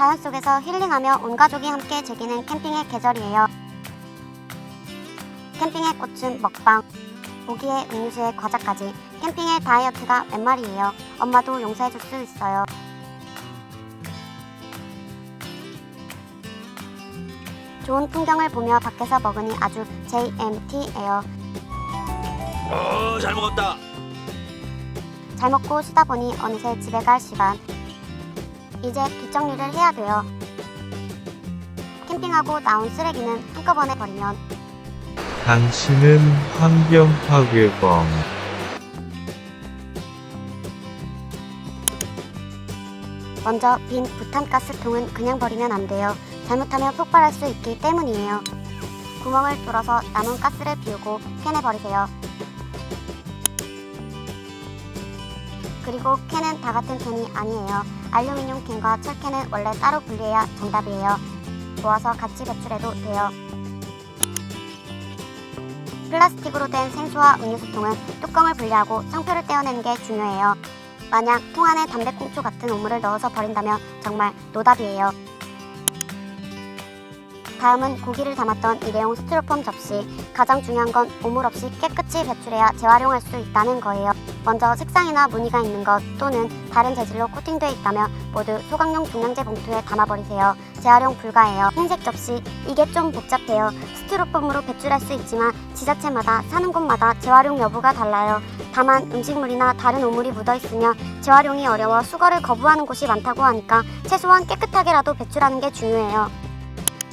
자연 속에서 힐링하며 온 가족이 함께 즐기는 캠핑의 계절이에요. 캠핑의 꽃은 먹방, 고기에 음료수에 과자까지 캠핑의 다이어트가 웬 말이에요. 엄마도 용서해 줄 수 있어요. 좋은 풍경을 보며 밖에서 먹으니 아주 JMT예요. 어, 잘 먹었다. 잘 먹고 쉬다 보니 어느새 집에 갈 시간. 이제 뒷정리를 해야 돼요. 캠핑하고 나온 쓰레기는 한꺼번에 버리면 당신은 환경 파괴범. 먼저 빈 부탄가스통은 그냥 버리면 안 돼요. 잘못하면 폭발할 수 있기 때문이에요. 구멍을 뚫어서 남은 가스를 비우고 캔에 버리세요. 그리고 캔은 다 같은 캔이 아니에요. 알루미늄 캔과 철캔은 원래 따로 분리해야 정답이에요. 모아서 같이 배출해도 돼요. 플라스틱으로 된 생수와 음료수통은 뚜껑을 분리하고 상표를 떼어내는 게 중요해요. 만약 통 안에 담배꽁초 같은 오물을 넣어서 버린다면 정말 노답이에요. 다음은 고기를 담았던 일회용 스티로폼 접시. 가장 중요한 건 오물 없이 깨끗이 배출해야 재활용할 수 있다는 거예요. 먼저 색상이나 무늬가 있는 것 또는 다른 재질로 코팅되어 있다면 모두 소각용 종량제 봉투에 담아버리세요. 재활용 불가해요. 흰색 접시 이게 좀 복잡해요. 스티로폼으로 배출할 수 있지만 지자체마다 사는 곳마다 재활용 여부가 달라요. 다만 음식물이나 다른 오물이 묻어 있으면 재활용이 어려워 수거를 거부하는 곳이 많다고 하니까 최소한 깨끗하게라도 배출하는 게 중요해요.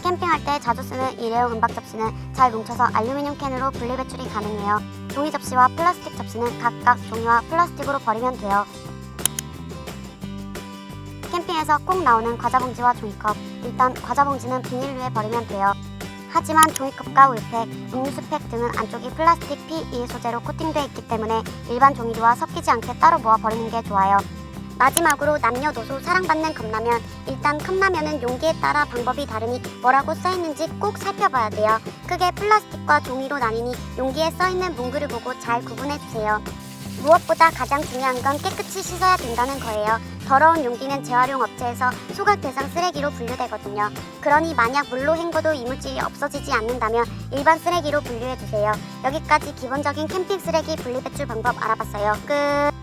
캠핑할 때 자주 쓰는 일회용 은박 접시는 잘 뭉쳐서 알루미늄 캔으로 분리 배출이 가능해요. 종이 접시와 플라스틱 접시는 각각 종이와 플라스틱으로 버리면 돼요. 캠핑에서 꼭 나오는 과자 봉지와 종이컵. 일단 과자 봉지는 비닐류에 버리면 돼요. 하지만 종이컵과 우유팩, 음료수팩 등은 안쪽이 플라스틱 PE 소재로 코팅되어 있기 때문에 일반 종이류와 섞이지 않게 따로 모아 버리는 게 좋아요. 마지막으로 남녀노소 사랑받는 컵라면. 일단 컵라면은 용기에 따라 방법이 다르니 뭐라고 써있는지 꼭 살펴봐야 돼요. 크게 플라스틱과 종이로 나뉘니 용기에 써있는 문구를 보고 잘 구분해주세요. 무엇보다 가장 중요한 건 깨끗이 씻어야 된다는 거예요. 더러운 용기는 재활용 업체에서 소각 대상 쓰레기로 분류되거든요. 그러니 만약 물로 헹궈도 이물질이 없어지지 않는다면 일반 쓰레기로 분류해주세요. 여기까지 기본적인 캠핑 쓰레기 분리 배출 방법 알아봤어요. 끝